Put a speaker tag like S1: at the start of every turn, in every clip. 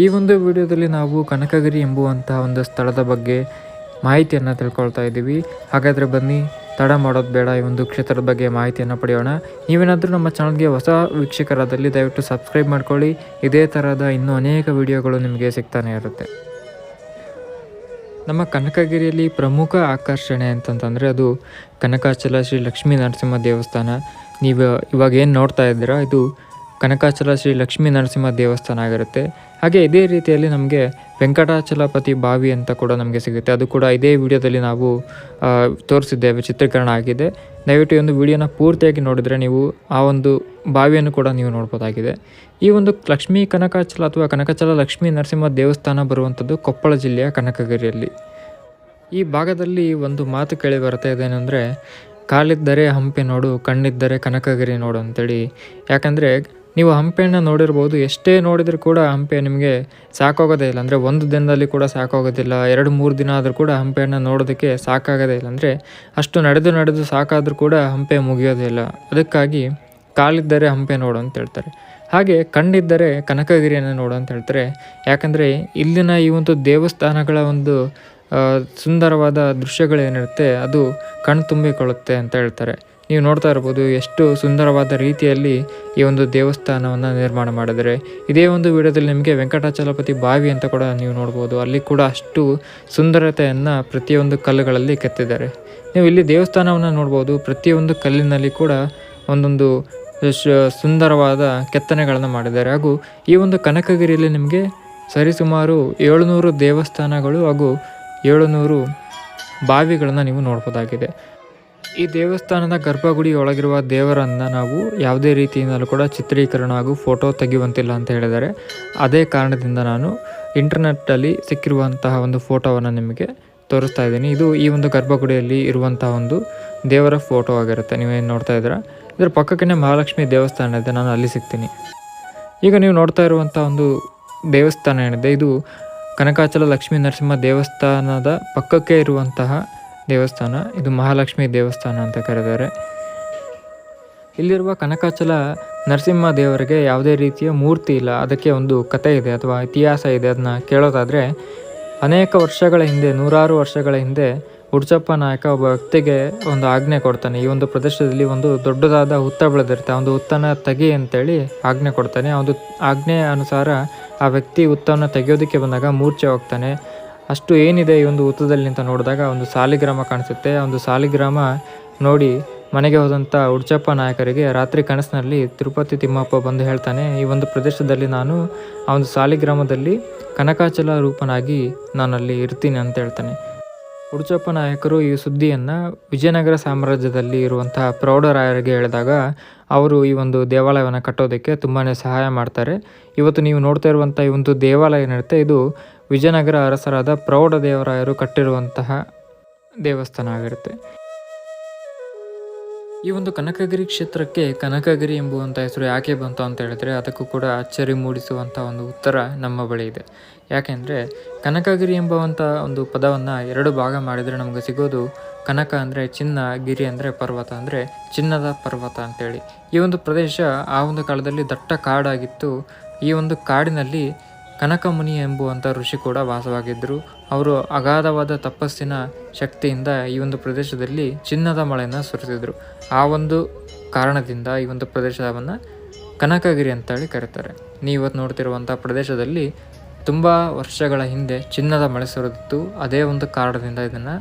S1: ಈ ಒಂದು ವಿಡಿಯೋದಲ್ಲಿ ನಾವು ಕನಕಗಿರಿ ಎಂಬುವಂತಹ ಒಂದು ಸ್ಥಳದ ಬಗ್ಗೆ ಮಾಹಿತಿಯನ್ನು ತಿಳ್ಕೊಳ್ತಾ ಇದ್ದೀವಿ. ಹಾಗಾದರೆ ಬನ್ನಿ, ತಡ ಮಾಡೋದು ಬೇಡ, ಈ ಒಂದು ಕ್ಷೇತ್ರದ ಬಗ್ಗೆ ಮಾಹಿತಿಯನ್ನು ಪಡೆಯೋಣ. ನೀವೇನಾದರೂ ನಮ್ಮ ಚಾನಲ್ಗೆ ಹೊಸ ವೀಕ್ಷಕರಾದಲ್ಲಿ ದಯವಿಟ್ಟು ಸಬ್ಸ್ಕ್ರೈಬ್ ಮಾಡ್ಕೊಳ್ಳಿ. ಇದೇ ಥರದ ಇನ್ನೂ ಅನೇಕ ವಿಡಿಯೋಗಳು ನಿಮಗೆ ಸಿಗ್ತಾನೆ ಇರುತ್ತೆ. ನಮ್ಮ ಕನಕಗಿರಿಯಲ್ಲಿ ಪ್ರಮುಖ ಆಕರ್ಷಣೆ ಅಂತಂತಂದರೆ ಅದು ಕನಕಾಚಲ ಶ್ರೀ ಲಕ್ಷ್ಮೀ ನರಸಿಂಹ ದೇವಸ್ಥಾನ. ನೀವು ಇವಾಗ ಏನು ನೋಡ್ತಾ ಇದ್ದೀರಾ? ಇದು ಕನಕಾಚಲ ಶ್ರೀ ಲಕ್ಷ್ಮೀ ನರಸಿಂಹ ದೇವಸ್ಥಾನ ಆಗಿರುತ್ತೆ. ಹಾಗೆ ಇದೇ ರೀತಿಯಲ್ಲಿ ನಮಗೆ ವೆಂಕಟಾಚಲಪತಿ ಬಾವಿ ಅಂತ ಕೂಡ ನಮಗೆ ಸಿಗುತ್ತೆ. ಅದು ಕೂಡ ಇದೇ ವಿಡಿಯೋದಲ್ಲಿ ನಾವು ತೋರಿಸಿದ್ದೇವೆ, ಚಿತ್ರೀಕರಣ ಆಗಿದೆ. ದಯವಿಟ್ಟು ಒಂದು ವಿಡಿಯೋನ ಪೂರ್ತಿಯಾಗಿ ನೋಡಿದರೆ ನೀವು ಆ ಒಂದು ಬಾವಿಯನ್ನು ಕೂಡ ನೀವು ನೋಡ್ಬೋದಾಗಿದೆ. ಈ ಒಂದು ಲಕ್ಷ್ಮೀ ಕನಕಾಚಲ ಅಥವಾ ಕನಕಾಚಲ ಲಕ್ಷ್ಮೀ ನರಸಿಂಹ ದೇವಸ್ಥಾನ ಬರುವಂಥದ್ದು ಕೊಪ್ಪಳ ಜಿಲ್ಲೆಯ ಕನಕಗಿರಿಯಲ್ಲಿ. ಈ ಭಾಗದಲ್ಲಿ ಒಂದು ಮಾತು ಕೇಳಿ ಬರ್ತಾ ಇದೆ ಏನಂದರೆ ಕಾಲಿದ್ದರೆ ಹಂಪೆ ನೋಡು, ಕಣ್ಣಿದ್ದರೆ ಕನಕಗಿರಿ ನೋಡು ಅಂತೇಳಿ. ಯಾಕಂದರೆ ನೀವು ಹಂಪೆಯನ್ನು ನೋಡಿರ್ಬೋದು. ಎಷ್ಟೇ ನೋಡಿದರೂ ಕೂಡ ಹಂಪೆ ನಿಮಗೆ ಸಾಕಾಗೋದೇ ಇಲ್ಲ. ಅಂದರೆ ಒಂದು ದಿನದಲ್ಲಿ ಕೂಡ ಸಾಕಾಗೋದಿಲ್ಲ. ಎರಡು, ಮೂರು ದಿನ ಆದರೂ ಕೂಡ ಹಂಪೆಯನ್ನು ನೋಡೋದಕ್ಕೆ ಸಾಕಾಗೋದೇ ಇಲ್ಲ. ಅಂದರೆ ಅಷ್ಟು ನಡೆದು ನಡೆದು ಸಾಕಾದರೂ ಕೂಡ ಹಂಪೆ ಮುಗಿಯೋದೇ ಇಲ್ಲ. ಅದಕ್ಕಾಗಿ ಕಾಲಿದ್ದರೆ ಹಂಪೆ ನೋಡು ಅಂತ ಹೇಳ್ತಾರೆ. ಹಾಗೆ ಕಣ್ಣಿದ್ದರೆ ಕನಕಗಿರಿಯನ್ನು ನೋಡು ಅಂತ ಹೇಳ್ತಾರೆ. ಯಾಕಂದರೆ ಇಲ್ಲಿನ ಈ ಒಂದು ದೇವಸ್ಥಾನಗಳ ಒಂದು ಸುಂದರವಾದ ದೃಶ್ಯಗಳೇನಿರುತ್ತೆ, ಅದು ಕಣ್ಣು ತುಂಬಿಕೊಳ್ಳುತ್ತೆ ಅಂತ ಹೇಳ್ತಾರೆ. ನೀವು ನೋಡ್ತಾ ಇರ್ಬೋದು ಎಷ್ಟು ಸುಂದರವಾದ ರೀತಿಯಲ್ಲಿ ಈ ಒಂದು ದೇವಸ್ಥಾನವನ್ನು ನಿರ್ಮಾಣ ಮಾಡಿದ್ದಾರೆ. ಇದೇ ಒಂದು ವಿಡಿಯೋದಲ್ಲಿ ನಿಮಗೆ ವೆಂಕಟಾಚಲಪತಿ ಬಾವಿ ಅಂತ ಕೂಡ ನೀವು ನೋಡ್ಬೋದು. ಅಲ್ಲಿ ಕೂಡ ಅಷ್ಟು ಸುಂದರತೆಯನ್ನು ಪ್ರತಿಯೊಂದು ಕಲ್ಲುಗಳಲ್ಲಿ ಕೆತ್ತಿದ್ದಾರೆ. ನೀವು ಇಲ್ಲಿ ದೇವಸ್ಥಾನವನ್ನು ನೋಡ್ಬೋದು. ಪ್ರತಿಯೊಂದು ಕಲ್ಲಿನಲ್ಲಿ ಕೂಡ ಒಂದೊಂದು ಸುಂದರವಾದ ಕೆತ್ತನೆಗಳನ್ನು ಮಾಡಿದ್ದಾರೆ. ಹಾಗೂ ಈ ಒಂದು ಕನಕಗಿರಿಯಲ್ಲಿ ನಿಮಗೆ ಸರಿಸುಮಾರು ಏಳುನೂರು ದೇವಸ್ಥಾನಗಳು ಹಾಗೂ ಏಳುನೂರು ಬಾವಿಗಳನ್ನು ನೀವು ನೋಡ್ಬೋದಾಗಿದೆ. ಈ ದೇವಸ್ಥಾನದ ಗರ್ಭಗುಡಿ ಒಳಗಿರುವ ದೇವರನ್ನು ನಾವು ಯಾವುದೇ ರೀತಿಯಿಂದಲೂ ಕೂಡ ಚಿತ್ರೀಕರಣ ಹಾಗೂ ಫೋಟೋ ತೆಗೆಯುವಂತಿಲ್ಲ ಅಂತ ಹೇಳಿದರೆ ಅದೇ ಕಾರಣದಿಂದ ನಾನು ಇಂಟರ್ನೆಟ್ಟಲ್ಲಿ ಸಿಕ್ಕಿರುವಂತಹ ಒಂದು ಫೋಟೋವನ್ನು ನಿಮಗೆ ತೋರಿಸ್ತಾ ಇದ್ದೀನಿ. ಇದು ಈ ಒಂದು ಗರ್ಭಗುಡಿಯಲ್ಲಿ ಇರುವಂತಹ ಒಂದು ದೇವರ ಫೋಟೋ ಆಗಿರುತ್ತೆ. ನೀವೇನು ನೋಡ್ತಾ ಇದ್ದೀರಾ? ಇದರ ಪಕ್ಕಕ್ಕೆ ಮಹಾಲಕ್ಷ್ಮಿ ದೇವಸ್ಥಾನ ಇದೆ. ನಾನು ಅಲ್ಲಿ ಸಿಗ್ತೀನಿ. ಈಗ ನೀವು ನೋಡ್ತಾ ಇರುವಂಥ ಒಂದು ದೇವಸ್ಥಾನ ಏನಿದೆ. ಇದು ಕನಕಾಚಲ ಲಕ್ಷ್ಮೀ ನರಸಿಂಹ ದೇವಸ್ಥಾನದ ಪಕ್ಕಕ್ಕೆ ಇರುವಂತಹ ದೇವಸ್ಥಾನ, ಇದು ಮಹಾಲಕ್ಷ್ಮಿ ದೇವಸ್ಥಾನ ಅಂತ ಕರೆದರೆ ಇಲ್ಲಿರುವ ಕನಕಾಚಲ ನರಸಿಂಹ ದೇವರಿಗೆ ಯಾವುದೇ ರೀತಿಯ ಮೂರ್ತಿ ಇಲ್ಲ. ಅದಕ್ಕೆ ಒಂದು ಕತೆ ಇದೆ ಅಥವಾ ಇತಿಹಾಸ ಇದೆ ಅದನ್ನ ಕೇಳೋದಾದರೆ, ಅನೇಕ ವರ್ಷಗಳ ಹಿಂದೆ, ನೂರಾರು ವರ್ಷಗಳ ಹಿಂದೆ ಉಡ್ಚಪ್ಪ ನಾಯಕ ಒಬ್ಬ ವ್ಯಕ್ತಿಗೆ ಒಂದು ಆಜ್ಞೆ ಕೊಡ್ತಾನೆ. ಈ ಒಂದು ಪ್ರದೇಶದಲ್ಲಿ ಒಂದು ದೊಡ್ಡದಾದ ಹುತ್ತ ಬೆಳೆದಿರುತ್ತೆ. ಒಂದು ಹುತ್ತನ ತೆಗಿ ಅಂತೇಳಿ ಆಜ್ಞೆ ಕೊಡ್ತಾನೆ. ಒಂದು ಆಜ್ಞೆ ಅನುಸಾರ ಆ ವ್ಯಕ್ತಿ ಹುತ್ತವನ್ನು ತೆಗೆಯೋದಕ್ಕೆ ಬಂದಾಗ ಮೂರ್ಛೆ ಹೋಗ್ತಾನೆ. ಅಷ್ಟು ಏನಿದೆ ಈ ಒಂದು ಉತ್ತದಲ್ಲಿ ಅಂತ ನೋಡಿದಾಗ ಒಂದು ಸಾಲಿಗ್ರಾಮ ಕಾಣಿಸುತ್ತೆ. ಒಂದು ಸಾಲಿಗ್ರಾಮ ನೋಡಿ ಮನೆಗೆ ಹೋದಂಥ ಉಡ್ಚಪ್ಪ ನಾಯಕರಿಗೆ ರಾತ್ರಿ ಕನಸಿನಲ್ಲಿ ತಿರುಪತಿ ತಿಮ್ಮಪ್ಪ ಬಂದು ಹೇಳ್ತಾನೆ, ಈ ಒಂದು ಪ್ರದೇಶದಲ್ಲಿ ನಾನು ಆ ಒಂದು ಸಾಲಿಗ್ರಾಮದಲ್ಲಿ ಕನಕಾಚಲ ರೂಪನಾಗಿ ನಾನು ಅಲ್ಲಿ ಇರ್ತೀನಿ ಅಂತ ಹೇಳ್ತಾನೆ. ಉಡುಚಪ್ಪ ನಾಯಕರು ಈ ಸುದ್ದಿಯನ್ನು ವಿಜಯನಗರ ಸಾಮ್ರಾಜ್ಯದಲ್ಲಿ ಇರುವಂತಹ ಪ್ರೌಢರಾಯರಿಗೆ ಹೇಳಿದಾಗ ಅವರು ಈ ಒಂದು ದೇವಾಲಯವನ್ನು ಕಟ್ಟೋದಕ್ಕೆ ತುಂಬಾ ಸಹಾಯ ಮಾಡ್ತಾರೆ. ಇವತ್ತು ನೀವು ನೋಡ್ತಾ ಇರುವಂಥ ಈ ಒಂದು ದೇವಾಲಯ ಏನಿರುತ್ತೆ, ಇದು ವಿಜಯನಗರ ಅರಸರಾದ ಪ್ರೌಢ ದೇವರಾಯರು ಕಟ್ಟಿರುವಂತಹ ದೇವಸ್ಥಾನ ಆಗಿರುತ್ತೆ ಈ ಒಂದು ಕನಕಗಿರಿ ಕ್ಷೇತ್ರಕ್ಕೆ ಕನಕಗಿರಿ ಎಂಬುವಂಥ ಹೆಸರು ಯಾಕೆ ಬಂತು ಅಂತ ಹೇಳಿದ್ರೆ ಅದಕ್ಕೂ ಕೂಡ ಅಚ್ಚರಿ ಮೂಡಿಸುವಂಥ ಒಂದು ಉತ್ತರ ನಮ್ಮ ಬಳಿ ಇದೆ. ಯಾಕೆಂದರೆ ಕನಕಗಿರಿ ಎಂಬುವಂಥ ಒಂದು ಪದವನ್ನು ಎರಡು ಭಾಗ ಮಾಡಿದರೆ ನಮಗೆ ಸಿಗೋದು ಕನಕ ಅಂದರೆ ಚಿನ್ನ, ಗಿರಿ ಅಂದರೆ ಪರ್ವತ ಅಂದರೆ ಚಿನ್ನದ ಪರ್ವತ ಅಂತೇಳಿ. ಈ ಒಂದು ಪ್ರದೇಶ ಆ ಒಂದು ಕಾಲದಲ್ಲಿ ದಟ್ಟ ಕಾಡಾಗಿತ್ತು. ಈ ಒಂದು ಕಾಡಿನಲ್ಲಿ ಕನಕಮುನಿ ಎಂಬುವಂಥ ಋಷಿ ಕೂಡ ವಾಸವಾಗಿದ್ದರು. ಅವರು ಅಗಾಧವಾದ ತಪಸ್ಸಿನ ಶಕ್ತಿಯಿಂದ ಈ ಒಂದು ಪ್ರದೇಶದಲ್ಲಿ ಚಿನ್ನದ ಮಳೆಯನ್ನು ಸುರಿಸಿದರು. ಆ ಒಂದು ಕಾರಣದಿಂದ ಈ ಒಂದು ಪ್ರದೇಶವನ್ನು ಕನಕಗಿರಿ ಅಂತೇಳಿ ಕರೀತಾರೆ. ನೀವು ಇವತ್ತು ನೋಡ್ತಿರುವಂಥ ಪ್ರದೇಶದಲ್ಲಿ ತುಂಬ ವರ್ಷಗಳ ಹಿಂದೆ ಚಿನ್ನದ ಮಳೆ ಸುರಿದಿತ್ತು. ಅದೇ ಒಂದು ಕಾರಣದಿಂದ ಇದನ್ನು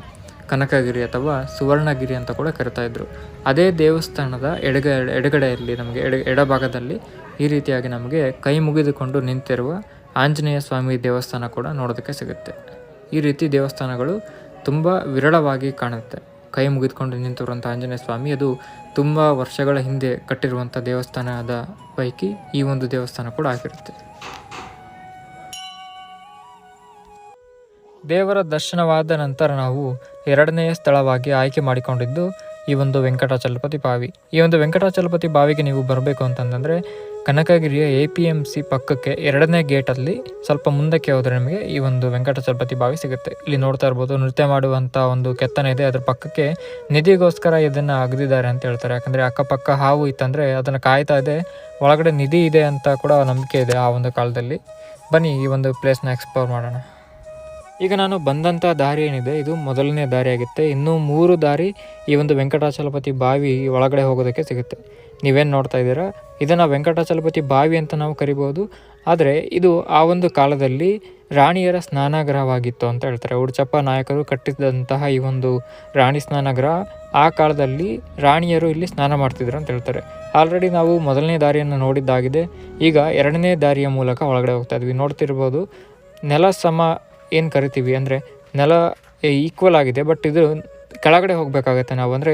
S1: ಕನಕಗಿರಿ ಅಥವಾ ಸುವರ್ಣಗಿರಿ ಅಂತ ಕೂಡ ಕರಿತಾ ಇದ್ರು. ಅದೇ ದೇವಸ್ಥಾನದ ಎಡಗ, ಎಡಗಡೆಯಲ್ಲಿ ನಮಗೆ ಎಡ, ಎಡಭಾಗದಲ್ಲಿ ಈ ರೀತಿಯಾಗಿ ನಮಗೆ ಕೈ ಮುಗಿದುಕೊಂಡು ನಿಂತಿರುವ ಆಂಜನೇಯ ಸ್ವಾಮಿ ದೇವಸ್ಥಾನ ಕೂಡ ನೋಡೋದಕ್ಕೆ ಸಿಗುತ್ತೆ. ಈ ರೀತಿ ದೇವಸ್ಥಾನಗಳು ತುಂಬ ವಿರಳವಾಗಿ ಕಾಣುತ್ತೆ. ಕೈ ಮುಗಿದುಕೊಂಡು ನಿಂತಿರುವಂಥ ಆಂಜನೇಯ ಸ್ವಾಮಿ, ಅದು ತುಂಬ ವರ್ಷಗಳ ಹಿಂದೆ ಕಟ್ಟಿರುವಂಥ ದೇವಸ್ಥಾನದ ಪೈಕಿ ಈ ಒಂದು ದೇವಸ್ಥಾನ ಕೂಡ ಆಗಿರುತ್ತೆ. ದೇವರ ದರ್ಶನವಾದ ನಂತರ ನಾವು ಎರಡನೆಯ ಸ್ಥಳವಾಗಿ ಆಯ್ಕೆ ಮಾಡಿಕೊಂಡಿದ್ದು ಈ ಒಂದು ವೆಂಕಟಾಚಲಪತಿ ಬಾವಿ. ಈ ಒಂದು ವೆಂಕಟಾಚಲಪತಿ ಬಾವಿಗೆ ನೀವು ಬರಬೇಕು ಅಂತಂದರೆ ಕನಕಗಿರಿಯ ಎ ಪಿ ಎಂ ಸಿ ಪಕ್ಕಕ್ಕೆ ಎರಡನೇ ಗೇಟಲ್ಲಿ ಸ್ವಲ್ಪ ಮುಂದಕ್ಕೆ ಹೋದರೆ ನಿಮಗೆ ಈ ಒಂದು ವೆಂಕಟಾಚಲಪತಿ ಬಾವಿ ಸಿಗುತ್ತೆ. ಇಲ್ಲಿ ನೋಡ್ತಾ ಇರ್ಬೋದು, ನೃತ್ಯ ಮಾಡುವಂಥ ಒಂದು ಕೆತ್ತನೆ ಇದೆ. ಅದರ ಪಕ್ಕಕ್ಕೆ ನಿಧಿಗೋಸ್ಕರ ಇದನ್ನು ಅಗದಿದ್ದಾರೆ ಅಂತ ಹೇಳ್ತಾರೆ. ಯಾಕಂದರೆ ಅಕ್ಕಪಕ್ಕ ಹಾವು ಇತ್ತಂದರೆ ಅದನ್ನು ಕಾಯ್ತಾ ಇದೆ. ಒಳಗಡೆ ನಿಧಿ ಇದೆ ಅಂತ ಕೂಡ ನಂಬಿಕೆ ಇದೆ ಆ ಒಂದು ಕಾಲದಲ್ಲಿ. ಬನ್ನಿ ಈ ಒಂದು ಪ್ಲೇಸ್ನ ಎಕ್ಸ್ಪ್ಲೋರ್ ಮಾಡೋಣ. ಈಗ ನಾನು ಬಂದಂಥ ದಾರಿ ಏನಿದೆ, ಇದು ಮೊದಲನೇ ದಾರಿ ಆಗುತ್ತೆ ಇನ್ನೂ ಮೂರು ದಾರಿ ಈ ಒಂದು ವೆಂಕಟಾಚಲಪತಿ ಬಾವಿ ಒಳಗಡೆ ಹೋಗೋದಕ್ಕೆ ಸಿಗುತ್ತೆ. ನೀವೇನು ನೋಡ್ತಾ ಇದ್ದೀರಾ? ಇದನ್ನು ವೆಂಕಟಾಚಲಪತಿ ಬಾವಿ ಅಂತ ನಾವು ಕರಿಬೋದು. ಆದರೆ ಇದು ಆ ಒಂದು ಕಾಲದಲ್ಲಿ ರಾಣಿಯರ ಸ್ನಾನಗೃಹವಾಗಿತ್ತು ಅಂತ ಹೇಳ್ತಾರೆ. ಉಡುಚಪ್ಪ ನಾಯಕರು ಕಟ್ಟಿದಂತಹ ಈ ಒಂದು ರಾಣಿ ಸ್ನಾನಗೃಹ ಆ ಕಾಲದಲ್ಲಿ ರಾಣಿಯರು ಇಲ್ಲಿ ಸ್ನಾನ ಮಾಡ್ತಿದ್ರು ಅಂತ ಹೇಳ್ತಾರೆ. ಆಲ್ರೆಡಿ ನಾವು ಮೊದಲನೇ ದಾರಿಯನ್ನು ನೋಡಿದ್ದಾಗಿದೆ. ಈಗ ಎರಡನೇ ದಾರಿಯ ಮೂಲಕ ಒಳಗಡೆ ಹೋಗ್ತಾ ಇದ್ವಿ. ನೋಡ್ತಿರ್ಬೋದು, ನೆಲ ಸಮ ಏನು ಕರಿತೀವಿ ಅಂದರೆ ನೆಲ ಈಕ್ವಲ್ ಆಗಿದೆ ಬಟ್ ಇದು ಕೆಳಗಡೆ ಹೋಗಬೇಕಾಗತ್ತೆ ನಾವು. ಅಂದರೆ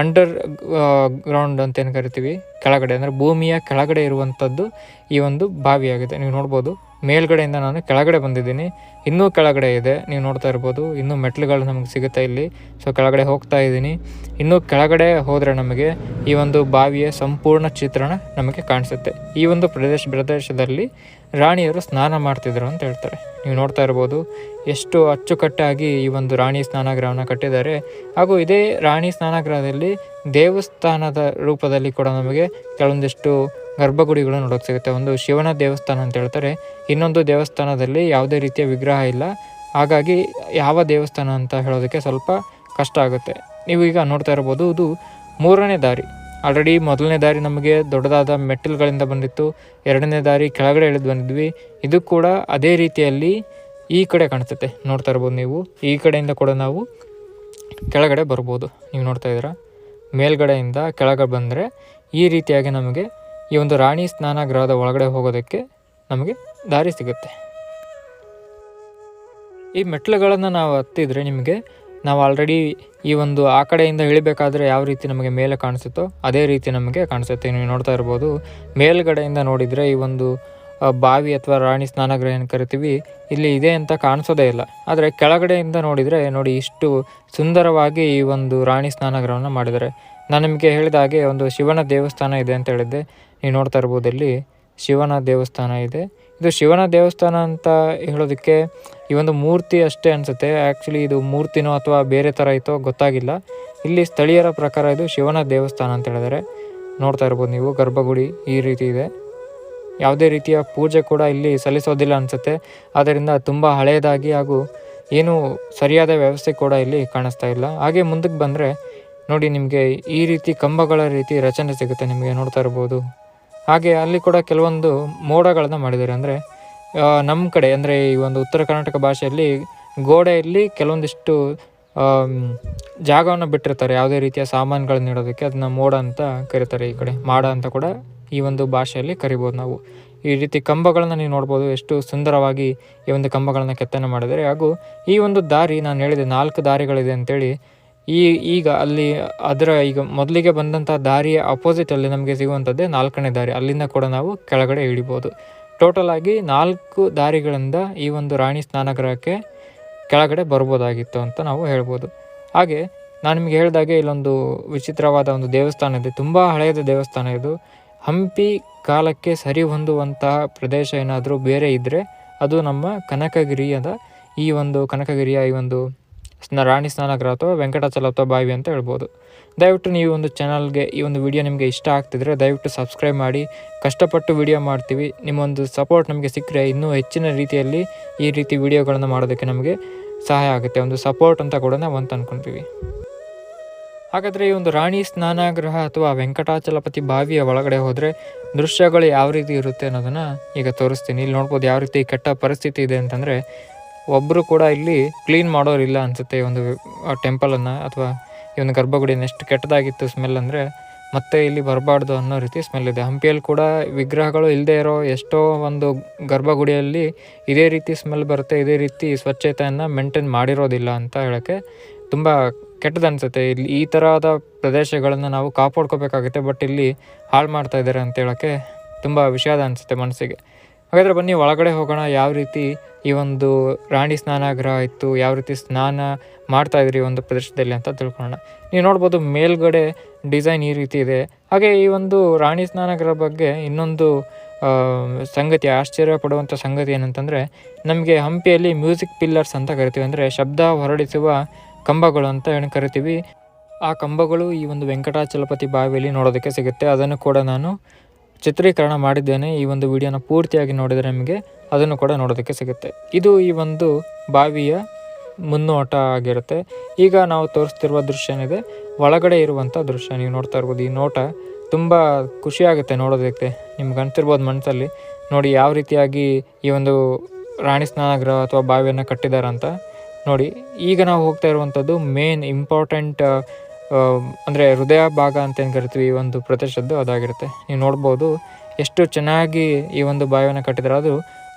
S1: ಅಂಡರ್ ಗ್ರೌಂಡ್ ಅಂತ ಏನು ಕರಿತೀವಿ? ಕೆಳಗಡೆ, ಅಂದರೆ ಭೂಮಿಯ ಕೆಳಗಡೆ ಇರುವಂಥದ್ದು ಈ ಒಂದು ಬಾವಿಯಾಗಿದೆ. ನೀವು ನೋಡ್ಬೋದು. ಮೇಲ್ಗಡೆಯಿಂದ ನಾನು ಕೆಳಗಡೆ ಬಂದಿದ್ದೀನಿ. ಇನ್ನೂ ಕೆಳಗಡೆ ಇದೆ. ನೀವು ನೋಡ್ತಾ ಇರ್ಬೋದು. ಇನ್ನೂ ಮೆಟ್ಲುಗಳು ನಮಗೆ ಸಿಗುತ್ತೆ ಇಲ್ಲಿ. ಸೊ ಕೆಳಗಡೆ ಹೋಗ್ತಾ ಇದ್ದೀನಿ. ಇನ್ನೂ ಕೆಳಗಡೆ ಹೋದರೆ ನಮಗೆ ಈ ಒಂದು ಬಾವಿಯ ಸಂಪೂರ್ಣ ಚಿತ್ರಣ ನಮಗೆ ಕಾಣಿಸುತ್ತೆ. ಈ ಒಂದು ಪ್ರದೇಶ, ಪ್ರದೇಶದಲ್ಲಿ ರಾಣಿಯರು ಸ್ನಾನ ಮಾಡ್ತಿದ್ರು ಅಂತ ಹೇಳ್ತಾರೆ. ನೀವು ನೋಡ್ತಾ ಇರ್ಬೋದು. ಎಷ್ಟು ಅಚ್ಚುಕಟ್ಟಾಗಿ ಈ ಒಂದು ರಾಣಿ ಸ್ನಾನಗೃಹವನ್ನು ಕಟ್ಟಿದ್ದಾರೆ. ಹಾಗೂ ಇದೇ ರಾಣಿ ಸ್ನಾನಗೃಹದಲ್ಲಿ ದೇವಸ್ಥಾನದ ರೂಪದಲ್ಲಿ ಕೂಡ ನಮಗೆ ಕೆಲವೊಂದಿಷ್ಟು ಗರ್ಭಗುಡಿಗಳು ನೋಡೋಕೆ ಸಿಗುತ್ತೆ. ಒಂದು ಶಿವನ ದೇವಸ್ಥಾನ ಅಂತ ಹೇಳ್ತಾರೆ. ಇನ್ನೊಂದು ದೇವಸ್ಥಾನದಲ್ಲಿ ಯಾವುದೇ ರೀತಿಯ ವಿಗ್ರಹ ಇಲ್ಲ. ಹಾಗಾಗಿ ಯಾವ ದೇವಸ್ಥಾನ ಅಂತ ಹೇಳೋದಕ್ಕೆ ಸ್ವಲ್ಪ ಕಷ್ಟ ಆಗುತ್ತೆ. ನೀವು ಈಗ ನೋಡ್ತಾ ಇರ್ಬೋದು, ಇದು ಮೂರನೇ ದಾರಿ. ಆಲ್ರೆಡಿ ಮೊದಲನೇ ದಾರಿ ನಮಗೆ ದೊಡ್ಡದಾದ ಮೆಟ್ಟಿಲುಗಳಿಂದ ಬಂದಿತ್ತು. ಎರಡನೇ ದಾರಿ ಕೆಳಗಡೆ ಇಳಿದು ಬಂದಿದ್ವಿ. ಇದು ಕೂಡ ಅದೇ ರೀತಿಯಲ್ಲಿ ಈ ಕಡೆ ಕಾಣಿಸುತ್ತೆ. ನೋಡ್ತಾ ಇರ್ಬೋದು ನೀವು. ಈ ಕಡೆಯಿಂದ ಕೂಡ ನಾವು ಕೆಳಗಡೆ ಬರ್ಬೋದು. ನೀವು ನೋಡ್ತಾ ಇದ್ದೀರಾ? ಮೇಲ್ಗಡೆಯಿಂದ ಕೆಳಗೆ ಬಂದರೆ ಈ ರೀತಿಯಾಗಿ ನಮಗೆ ಈ ಒಂದು ರಾಣಿ ಸ್ನಾನಗೃಹದ ಒಳಗಡೆ ಹೋಗೋದಕ್ಕೆ ನಮಗೆ ದಾರಿ ಸಿಗುತ್ತೆ. ಈ ಮೆಟ್ಲುಗಳನ್ನು ನಾವು ಹತ್ತಿದ್ರೆ ನಿಮಗೆ ನಾವು ಆಲ್ರೆಡಿ ಈ ಒಂದು ಆ ಕಡೆಯಿಂದ ಇಳಿಬೇಕಾದ್ರೆ ಯಾವ ರೀತಿ ನಮಗೆ ಮೇಲೆ ಕಾಣಿಸುತ್ತೋ ಅದೇ ರೀತಿ ನಮಗೆ ಕಾಣಿಸುತ್ತೆ. ನೀವು ನೋಡ್ತಾ ಇರ್ಬೋದು, ಮೇಲ್ಗಡೆಯಿಂದ ನೋಡಿದರೆ ಈ ಒಂದು ಬಾವಿ ಅಥವಾ ರಾಣಿ ಸ್ನಾನಗೃಹ ಏನು ಕರಿತೀವಿ, ಇಲ್ಲಿ ಇದೆ ಅಂತ ಕಾಣಿಸೋದೇ ಇಲ್ಲ. ಆದರೆ ಕೆಳಗಡೆಯಿಂದ ನೋಡಿದರೆ ನೋಡಿ ಇಷ್ಟು ಸುಂದರವಾಗಿ ಈ ಒಂದು ರಾಣಿ ಸ್ನಾನಗೃಹವನ್ನು ಮಾಡಿದ್ದಾರೆ. ನಾನು ನಿಮಗೆ ಹೇಳಿದ ಹಾಗೆ ಒಂದು ಶಿವನ ದೇವಸ್ಥಾನ ಇದೆ ಅಂತ ಹೇಳಿದ್ದೆ. ನೀವು ನೋಡ್ತಾ ಇರ್ಬೋದು ಇಲ್ಲಿ ಶಿವನ ದೇವಸ್ಥಾನ ಇದೆ. ಇದು ಶಿವನ ದೇವಸ್ಥಾನ ಅಂತ ಹೇಳೋದಕ್ಕೆ ಈ ಒಂದು ಮೂರ್ತಿ ಅಷ್ಟೇ ಅನಿಸುತ್ತೆ. ಆ್ಯಕ್ಚುಲಿ ಇದು ಮೂರ್ತಿನೋ ಅಥವಾ ಬೇರೆ ಥರ ಇತ್ತೋ ಗೊತ್ತಾಗಿಲ್ಲ. ಇಲ್ಲಿ ಸ್ಥಳೀಯರ ಪ್ರಕಾರ ಇದು ಶಿವನ ದೇವಸ್ಥಾನ ಅಂತ ಹೇಳಿದರೆ ನೋಡ್ತಾ ಇರ್ಬೋದು ನೀವು, ಗರ್ಭಗುಡಿ ಈ ರೀತಿ ಇದೆ. ಯಾವುದೇ ರೀತಿಯ ಪೂಜೆ ಕೂಡ ಇಲ್ಲಿ ಸಲ್ಲಿಸೋದಿಲ್ಲ ಅನಿಸುತ್ತೆ. ಆದ್ದರಿಂದ ತುಂಬ ಹಳೆಯದಾಗಿ ಹಾಗೂ ಏನು ಸರಿಯಾದ ವ್ಯವಸ್ಥೆ ಕೂಡ ಇಲ್ಲಿ ಕಾಣಿಸ್ತಾ ಇಲ್ಲ. ಹಾಗೆ ಮುಂದಕ್ಕೆ ಬಂದರೆ ನೋಡಿ, ನಿಮಗೆ ಈ ರೀತಿ ಕಂಬಗಳ ರೀತಿ ರಚನೆ ಸಿಗುತ್ತೆ, ನಿಮಗೆ ನೋಡ್ತಾ ಇರ್ಬೋದು. ಹಾಗೆ ಅಲ್ಲಿ ಕೂಡ ಕೆಲವೊಂದು ಮೋಡಗಳನ್ನು ಮಾಡಿದ್ದಾರೆ. ಅಂದರೆ ನಮ್ಮ ಕಡೆ, ಅಂದರೆ ಈ ಒಂದು ಉತ್ತರ ಕರ್ನಾಟಕ ಭಾಷೆಯಲ್ಲಿ ಗೋಡೆಯಲ್ಲಿ ಕೆಲವೊಂದಿಷ್ಟು ಜಾಗವನ್ನು ಬಿಟ್ಟಿರ್ತಾರೆ. ಯಾವುದೇ ರೀತಿಯ ಸಾಮಾನುಗಳನ್ನ ಇಡೋದಕ್ಕೆ ಅದನ್ನ ಮೋಡ ಅಂತ ಕರೀತಾರೆ ಈ ಕಡೆ. ಮಾಡ ಅಂತ ಕೂಡ ಈ ಒಂದು ಭಾಷೆಯಲ್ಲಿ ಕರಿಬೋದು ನಾವು. ಈ ರೀತಿ ಕಂಬಗಳನ್ನು ನೀವು ನೋಡ್ಬೋದು, ಎಷ್ಟು ಸುಂದರವಾಗಿ ಈ ಒಂದು ಕಂಬಗಳನ್ನು ಕೆತ್ತನೆ ಮಾಡಿದ್ದಾರೆ. ಹಾಗೂ ಈ ಒಂದು ದಾರಿ, ನಾನು ಹೇಳಿದೆ ನಾಲ್ಕು ದಾರಿಗಳಿದೆ ಅಂತೇಳಿ ಈ ಈಗ ಅಲ್ಲಿ ಅದರ ಈಗ ಮೊದಲಿಗೆ ಬಂದಂಥ ದಾರಿಯ ಅಪೋಸಿಟಲ್ಲಿ ನಮಗೆ ಸಿಗುವಂಥದ್ದೇ ನಾಲ್ಕನೇ ದಾರಿ. ಅಲ್ಲಿಂದ ಕೂಡ ನಾವು ಕೆಳಗಡೆ ಇಳಿಬೋದು. ಟೋಟಲ್ ಆಗಿ ನಾಲ್ಕು ದಾರಿಗಳಿಂದ ಈ ಒಂದು ರಾಣಿ ಸ್ನಾನಗೃಹಕ್ಕೆ ಕೆಳಗಡೆ ಬರ್ಬೋದಾಗಿತ್ತು ಅಂತ ನಾವು ಹೇಳ್ಬೋದು. ಹಾಗೆ ನಾನು ನಿಮಗೆ ಹೇಳಿದಾಗೆ ಇಲ್ಲೊಂದು ವಿಚಿತ್ರವಾದ ಒಂದು ದೇವಸ್ಥಾನ ಇದೆ. ತುಂಬ ಹಳೆಯದ ದೇವಸ್ಥಾನ ಇದು. ಹಂಪಿ ಕಾಲಕ್ಕೆ ಸರಿ ಹೊಂದುವಂತಹ ಪ್ರದೇಶ ಏನಾದರೂ ಬೇರೆ ಇದ್ದರೆ ಅದು ನಮ್ಮ ಕನಕಗಿರಿಯದ ಈ ಒಂದು ಕನಕಗಿರಿಯ ಈ ಒಂದು ರಾಣಿ ಸ್ನಾನಗ್ರಹ ಅಥವಾ ವೆಂಕಟಾಚಲಪತಿ ಬಾವಿ ಅಂತ ಹೇಳ್ಬೋದು. ದಯವಿಟ್ಟು ನೀವು ಒಂದು ಚಾನಲ್ಗೆ ಈ ಒಂದು ವಿಡಿಯೋ ನಿಮಗೆ ಇಷ್ಟ ಆಗ್ತಿದ್ರೆ ದಯವಿಟ್ಟು ಸಬ್ಸ್ಕ್ರೈಬ್ ಮಾಡಿ. ಕಷ್ಟಪಟ್ಟು ವಿಡಿಯೋ ಮಾಡ್ತೀವಿ. ನಿಮ್ಮೊಂದು ಸಪೋರ್ಟ್ ನಮಗೆ ಸಿಕ್ಕರೆ ಇನ್ನೂ ಹೆಚ್ಚಿನ ರೀತಿಯಲ್ಲಿ ಈ ರೀತಿ ವಿಡಿಯೋಗಳನ್ನು ಮಾಡೋದಕ್ಕೆ ನಮಗೆ ಸಹಾಯ ಆಗುತ್ತೆ. ಒಂದು ಸಪೋರ್ಟ್ ಅಂತ ಕೂಡ ನಾವು ಅಂತ ಅಂದ್ಕೊತೀವಿ ಹಾಗಾದರೆ ಈ ಒಂದು ರಾಣಿ ಸ್ನಾನಗೃಹ ಅಥವಾ ವೆಂಕಟಾಚಲಪತಿ ಬಾವಿಯ ಒಳಗಡೆ ಹೋದರೆ ದೃಶ್ಯಗಳು ಯಾವ ರೀತಿ ಇರುತ್ತೆ ಅನ್ನೋದನ್ನು ಈಗ ತೋರಿಸ್ತೀನಿ. ಇಲ್ಲಿ ನೋಡ್ಬೋದು ಯಾವ ರೀತಿ ಕೆಟ್ಟ ಪರಿಸ್ಥಿತಿ ಇದೆ ಅಂತಂದರೆ ಒಬ್ಬರು ಕೂಡ ಇಲ್ಲಿ ಕ್ಲೀನ್ ಮಾಡೋರಿಲ್ಲ ಅನಿಸುತ್ತೆ ಈ ಒಂದು ಟೆಂಪಲನ್ನು ಅಥವಾ ಈ ಒಂದು ಗರ್ಭಗುಡಿನ ಎಷ್ಟು ಕೆಟ್ಟದಾಗಿತ್ತು ಸ್ಮೆಲ್ ಅಂದರೆ ಮತ್ತೆ ಇಲ್ಲಿ ಬರಬಾರ್ದು ಅನ್ನೋ ರೀತಿ ಸ್ಮೆಲ್ ಇದೆ. ಹಂಪಿಯಲ್ಲಿ ಕೂಡ ವಿಗ್ರಹಗಳು ಇಲ್ಲದೆ ಇರೋ ಎಷ್ಟೋ ಒಂದು ಗರ್ಭಗುಡಿಯಲ್ಲಿ ಇದೇ ರೀತಿ ಸ್ಮೆಲ್ ಬರುತ್ತೆ, ಇದೇ ರೀತಿ ಸ್ವಚ್ಛತೆಯನ್ನು ಮೇಂಟೈನ್ ಮಾಡಿರೋದಿಲ್ಲ ಅಂತ ಹೇಳೋಕ್ಕೆ ತುಂಬ ಕೆಟ್ಟದನ್ಸುತ್ತೆ ಇಲ್ಲಿ ಈ ಥರದ ಪ್ರದೇಶಗಳನ್ನು ನಾವು ಕಾಪಾಡ್ಕೋಬೇಕಾಗುತ್ತೆ ಬಟ್ ಇಲ್ಲಿ ಹಾಳು ಮಾಡ್ತಾ ಇದ್ದಾರೆ ಅಂತ ಹೇಳೋಕ್ಕೆ ತುಂಬ ವಿಷಾದ ಅನಿಸುತ್ತೆ ಮನಸ್ಸಿಗೆ. ಹಾಗಾದರೆ ಬನ್ನಿ, ಒಳಗಡೆ ಹೋಗೋಣ. ಯಾವ ರೀತಿ ಈ ಒಂದು ರಾಣಿ ಸ್ನಾನಾಗೃಹ ಇತ್ತು, ಯಾವ ರೀತಿ ಸ್ನಾನ ಮಾಡ್ತಾ ಇದ್ರಿ ಒಂದು ಪ್ರದೇಶದಲ್ಲಿ ಅಂತ ತಿಳ್ಕೊಳ್ಳೋಣ. ನೀವು ನೋಡ್ಬೋದು ಮೇಲ್ಗಡೆ ಡಿಸೈನ್ ಈ ರೀತಿ ಇದೆ. ಹಾಗೆ ಈ ಒಂದು ರಾಣಿ ಸ್ನಾನಗ್ರಹ ಬಗ್ಗೆ ಇನ್ನೊಂದು ಸಂಗತಿ, ಆಶ್ಚರ್ಯ ಪಡುವಂಥ ಸಂಗತಿ ಏನಂತಂದರೆ, ನಮಗೆ ಹಂಪಿಯಲ್ಲಿ ಮ್ಯೂಸಿಕ್ ಪಿಲ್ಲರ್ಸ್ ಅಂತ ಕರಿತೀವಿ. ಅಂದರೆ ಶಬ್ದ ಹೊರಡಿಸುವ ಕಂಬಗಳು ಅಂತ ಏನು ಕರಿತೀವಿ. ಆ ಕಂಬಗಳು ಈ ಒಂದು ವೆಂಕಟಾಚಲಪತಿ ಬಾವಿಯಲ್ಲಿ ನೋಡೋದಕ್ಕೆ ಸಿಗುತ್ತೆ. ಅದನ್ನು ಕೂಡ ನಾನು ಚಿತ್ರೀಕರಣ ಮಾಡಿದ್ದೇನೆ. ಈ ಒಂದು ವಿಡಿಯೋನ ಪೂರ್ತಿಯಾಗಿ ನೋಡಿದರೆ ನಿಮಗೆ ಅದನ್ನು ಕೂಡ ನೋಡೋದಕ್ಕೆ ಸಿಗುತ್ತೆ. ಇದು ಈ ಒಂದು ಬಾವಿಯ ಮುನ್ನೋಟ ಆಗಿರುತ್ತೆ. ಈಗ ನಾವು ತೋರಿಸ್ತಿರುವ ದೃಶ್ಯ ಏನಿದೆ? ಒಳಗಡೆ ಇರುವಂಥ ದೃಶ್ಯ. ನೀವು ನೋಡ್ತಾ ಇರ್ಬೋದು, ಈ ನೋಟ ತುಂಬ ಖುಷಿಯಾಗುತ್ತೆ ನೋಡೋದಕ್ಕೆ. ನಿಮ್ಗೆ ಅನ್ತಿರ್ಬೋದು ಮನಸ್ಸಲ್ಲಿ, ನೋಡಿ ಯಾವ ರೀತಿಯಾಗಿ ಈ ಒಂದು ರಾಣಿ ಸ್ನಾನಗೃಹ ಅಥವಾ ಬಾವಿಯನ್ನು ಕಟ್ಟಿದ್ದಾರೆ ಅಂತ. ನೋಡಿ, ಈಗ ನಾವು ಹೋಗ್ತಾ ಇರುವಂಥದ್ದು ಮೇನ್ ಇಂಪಾರ್ಟೆಂಟ್ ಅಂದರೆ ಹೃದಯ ಭಾಗ ಅಂತ ಏನು ಕರಿತೀವಿ, ಈ ಒಂದು ಪ್ರದೇಶದ್ದು ಅದಾಗಿರುತ್ತೆ. ನೀವು ನೋಡ್ಬೋದು ಎಷ್ಟು ಚೆನ್ನಾಗಿ ಈ ಒಂದು ಬಾವಿಯನ್ನು ಕಟ್ಟಿದ್ದಾರೆ ಅದು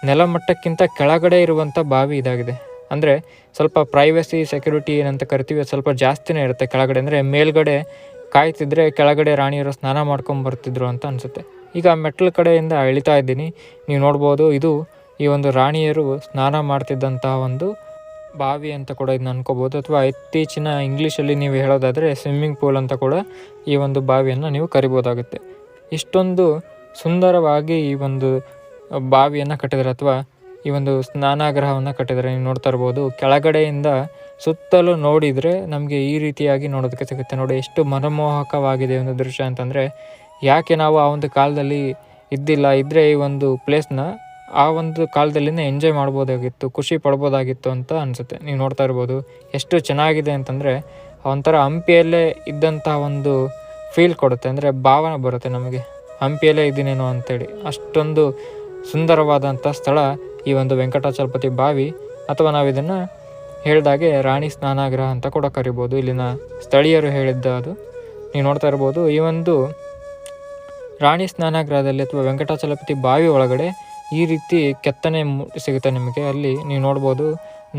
S1: ನೆಲಮಟ್ಟಕ್ಕಿಂತ ಕೆಳಗಡೆ ಇರುವಂಥ ಬಾವಿ ಇದಾಗಿದೆ. ಅಂದರೆ ಸ್ವಲ್ಪ ಪ್ರೈವಸಿ ಸೆಕ್ಯೂರಿಟಿ ಏನಂತ ಕರಿತೀವಿ, ಅದು ಸ್ವಲ್ಪ ಜಾಸ್ತಿನೇ ಇರುತ್ತೆ ಕೆಳಗಡೆ. ಅಂದರೆ ಮೇಲ್ಗಡೆ ಕಾಯ್ತಿದ್ರೆ ಕೆಳಗಡೆ ರಾಣಿಯರು ಸ್ನಾನ ಮಾಡ್ಕೊಂಡು ಬರ್ತಿದ್ರು ಅಂತ ಅನಿಸುತ್ತೆ. ಈಗ ಮೆಟ್ಲ ಕಡೆಯಿಂದ ಇಳಿತಾ ಇದ್ದೀನಿ. ನೀವು ನೋಡ್ಬೋದು ಇದು ಈ ಒಂದು ರಾಣಿಯರು ಸ್ನಾನ ಮಾಡ್ತಿದ್ದಂತಹ ಒಂದು ಬಾವಿ ಅಂತ ಕೂಡ ಇದನ್ನ ಅನ್ಕೋಬೋದು. ಅಥವಾ ಇತ್ತೀಚಿನ ಇಂಗ್ಲೀಷಲ್ಲಿ ನೀವು ಹೇಳೋದಾದರೆ ಸ್ವಿಮ್ಮಿಂಗ್ ಪೂಲ್ ಅಂತ ಕೂಡ ಈ ಒಂದು ಬಾವಿಯನ್ನು ನೀವು ಕರಿಬೋದಾಗುತ್ತೆ. ಇಷ್ಟೊಂದು ಸುಂದರವಾಗಿ ಈ ಒಂದು ಬಾವಿಯನ್ನು ಕಟ್ಟಿದ್ದಾರೆ ಅಥವಾ ಈ ಒಂದು ಸ್ನಾನಾಗ್ರಹವನ್ನು ಕಟ್ಟಿದ್ದಾರೆ ನೀವು ನೋಡ್ತಾ ಇರ್ಬೋದು. ಕೆಳಗಡೆಯಿಂದ ಸುತ್ತಲೂ ನೋಡಿದರೆ ನಮಗೆ ಈ ರೀತಿಯಾಗಿ ನೋಡೋದಕ್ಕೆ ಸಿಗುತ್ತೆ. ನೋಡಿ ಎಷ್ಟು ಮನಮೋಹಕವಾಗಿದೆ ಒಂದು ದೃಶ್ಯ ಅಂತಂದರೆ ಯಾಕೆ ನಾವು ಆ ಒಂದು ಕಾಲದಲ್ಲಿ ಇದ್ದಿಲ್ಲ ಇದ್ದರೆ ಈ ಒಂದು ಪ್ಲೇಸ್ನ ಆ ಒಂದು ಕಾಲದಲ್ಲಿನೇ ಎಂಜಾಯ್ ಮಾಡ್ಬೋದಾಗಿತ್ತು, ಖುಷಿ ಪಡ್ಬೋದಾಗಿತ್ತು ಅಂತ ಅನಿಸುತ್ತೆ. ನೀವು ನೋಡ್ತಾ ಇರ್ಬೋದು, ಎಷ್ಟು ಚೆನ್ನಾಗಿದೆ ಅಂತಂದರೆ ಒಂಥರ ಹಂಪಿಯಲ್ಲೇ ಇದ್ದಂಥ ಒಂದು ಫೀಲ್ ಕೊಡುತ್ತೆ. ಅಂದರೆ ಭಾವನೆ ಬರುತ್ತೆ ನಮಗೆ. ಹಂಪಿಯಲ್ಲೇ ಇದ್ದೀನೇನೋ ಅಂತೇಳಿ. ಅಷ್ಟೊಂದು ಸುಂದರವಾದಂಥ ಸ್ಥಳ ಈ ಒಂದು ವೆಂಕಟಾಚಲಪತಿ ಬಾವಿ, ಅಥವಾ ನಾವು ಇದನ್ನು ಹೇಳಿದಾಗೆ ರಾಣಿ ಸ್ನಾನಾಗ್ರಹ ಅಂತ ಕೂಡ ಕರಿಬೋದು. ಇಲ್ಲಿನ ಸ್ಥಳೀಯರು ಹೇಳಿದ್ದ ಅದು. ನೀವು ನೋಡ್ತಾ ಇರ್ಬೋದು, ಈ ಒಂದು ರಾಣಿ ಸ್ನಾನಾಗ್ರಹದಲ್ಲಿ ಅಥವಾ ವೆಂಕಟಾಚಲಪತಿ ಬಾವಿ ಒಳಗಡೆ ಈ ರೀತಿ ಕೆತ್ತನೆ ಸಿಗುತ್ತೆ ನಿಮಗೆ. ಅಲ್ಲಿ ನೀವು ನೋಡ್ಬೋದು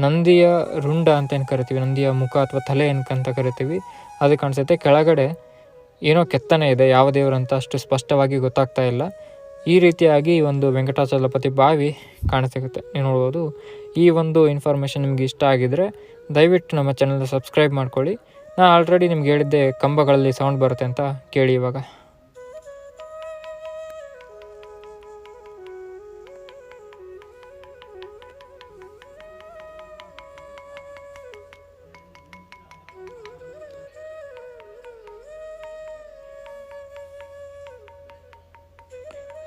S1: ನಂದಿಯ ರುಂಡ ಅಂತ ಏನು ಕರಿತೀವಿ, ನಂದಿಯ ಮುಖ ಅಥವಾ ತಲೆ ಅಂತ ಕರಿತೀವಿ. ಅದು ಕಾಣಿಸುತ್ತೆ. ಕೆಳಗಡೆ ಏನೋ ಕೆತ್ತನೆ ಇದೆ, ಯಾವ ದೇವರಂತ ಅಷ್ಟು ಸ್ಪಷ್ಟವಾಗಿ ಗೊತ್ತಾಗ್ತಾ ಇಲ್ಲ. ಈ ರೀತಿಯಾಗಿ ಒಂದು ವೆಂಕಟಾಚಲಪತಿ ಬಾವಿ ಕಾಣಸಿಗುತ್ತೆ. ನೀವು ನೋಡ್ಬೋದು. ಈ ಒಂದು ಇನ್ಫಾರ್ಮೇಷನ್ ನಿಮಗೆ ಇಷ್ಟ ಆಗಿದ್ರೆ ದಯವಿಟ್ಟು ನಮ್ಮ ಚಾನಲ್ನ ಸಬ್ಸ್ಕ್ರೈಬ್ ಮಾಡ್ಕೊಳ್ಳಿ. ನಾನು ಆಲ್ರೆಡಿ ನಿಮ್ಗೆ ಹೇಳಿದ್ದೆ ಕಂಬಗಳಲ್ಲಿ ಸೌಂಡ್ ಬರುತ್ತೆ ಅಂತ ಕೇಳಿ ಇವಾಗ.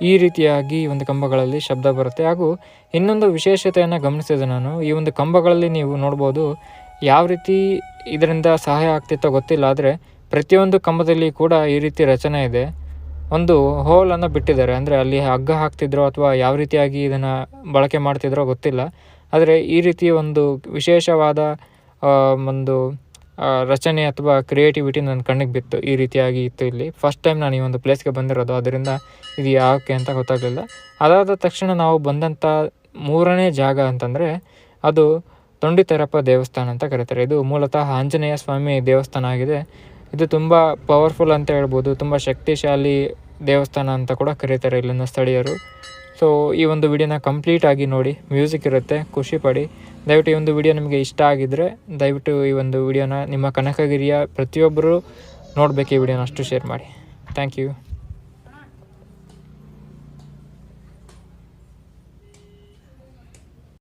S1: ಈ ರೀತಿಯಾಗಿ ಈ ಒಂದು ಕಂಬಗಳಲ್ಲಿ ಶಬ್ದ ಬರುತ್ತೆ. ಹಾಗೂ ಇನ್ನೊಂದು ವಿಶೇಷತೆಯನ್ನು ಗಮನಿಸಿದೆ ನಾನು, ಈ ಒಂದು ಕಂಬಗಳಲ್ಲಿ ನೀವು ನೋಡ್ಬೋದು ಯಾವ ರೀತಿ ಇದರಿಂದ ಸಹಾಯ ಆಗ್ತಿತ್ತೋ ಗೊತ್ತಿಲ್ಲ, ಆದರೆ ಪ್ರತಿಯೊಂದು ಕಂಬದಲ್ಲಿ ಕೂಡ ಈ ರೀತಿ ರಚನೆ ಇದೆ. ಒಂದು ಹೋಲನ್ನು ಬಿಟ್ಟಿದ್ದಾರೆ. ಅಂದರೆ ಅಲ್ಲಿ ಹಗ್ಗ ಹಾಕ್ತಿದ್ರೋ ಅಥವಾ ಯಾವ ರೀತಿಯಾಗಿ ಇದನ್ನು ಬಳಕೆ ಮಾಡ್ತಿದ್ರೋ ಗೊತ್ತಿಲ್ಲ. ಆದರೆ ಈ ರೀತಿ ಒಂದು ವಿಶೇಷವಾದ ಒಂದು ರಚನೆ ಅಥವಾ ಕ್ರಿಯೇಟಿವಿಟಿ ನನ್ನ ಕಣ್ಣಿಗೆ ಬಿತ್ತು. ಈ ರೀತಿಯಾಗಿ ಇತ್ತು ಇಲ್ಲಿ. ಫಸ್ಟ್ ಟೈಮ್ ನಾನು ಈ ಒಂದು ಪ್ಲೇಸ್ಗೆ ಬಂದಿರೋದು. ಅದರಿಂದ ಇದು ಯಾಕೆ ಅಂತ ಗೊತ್ತಾಗಲಿಲ್ಲ. ಅದಾದ ತಕ್ಷಣ ನಾವು ಬಂದಂಥ ಮೂರನೇ ಜಾಗ ಅಂತಂದರೆ ಅದು ತೊಂಡಿತೆರಪ್ಪ ದೇವಸ್ಥಾನ ಅಂತ ಕರೀತಾರೆ. ಇದು ಮೂಲತಃ ಆಂಜನೇಯ ಸ್ವಾಮಿ ದೇವಸ್ಥಾನ ಆಗಿದೆ. ಇದು ತುಂಬ ಪವರ್ಫುಲ್ ಅಂತ ಹೇಳ್ಬೋದು. ತುಂಬ ಶಕ್ತಿಶಾಲಿ ದೇವಸ್ಥಾನ ಅಂತ ಕೂಡ ಕರೀತಾರೆ ಇಲ್ಲಿನ ಸ್ಥಳೀಯರು. ಸೊ ಈ ಒಂದು ವಿಡಿಯೋನ ಕಂಪ್ಲೀಟ್ ಆಗಿ ನೋಡಿ ಮ್ಯೂಸಿಕ್ ಇರುತ್ತೆ, ಖುಷಿ ಪಡಿ. ದಯವಿಟ್ಟು ಈ ಒಂದು ವಿಡಿಯೋ ನಿಮಗೆ ಇಷ್ಟ ಆಗಿದ್ದರೆ ದಯವಿಟ್ಟು ಈ ಒಂದು ವಿಡಿಯೋನ ನಿಮ್ಮ ಕನಕಗಿರಿಯ ಪ್ರತಿಯೊಬ್ಬರು ನೋಡಬೇಕು ಈ ವಿಡಿಯೋನ ಅಷ್ಟು ಶೇರ್ ಮಾಡಿ. Thank you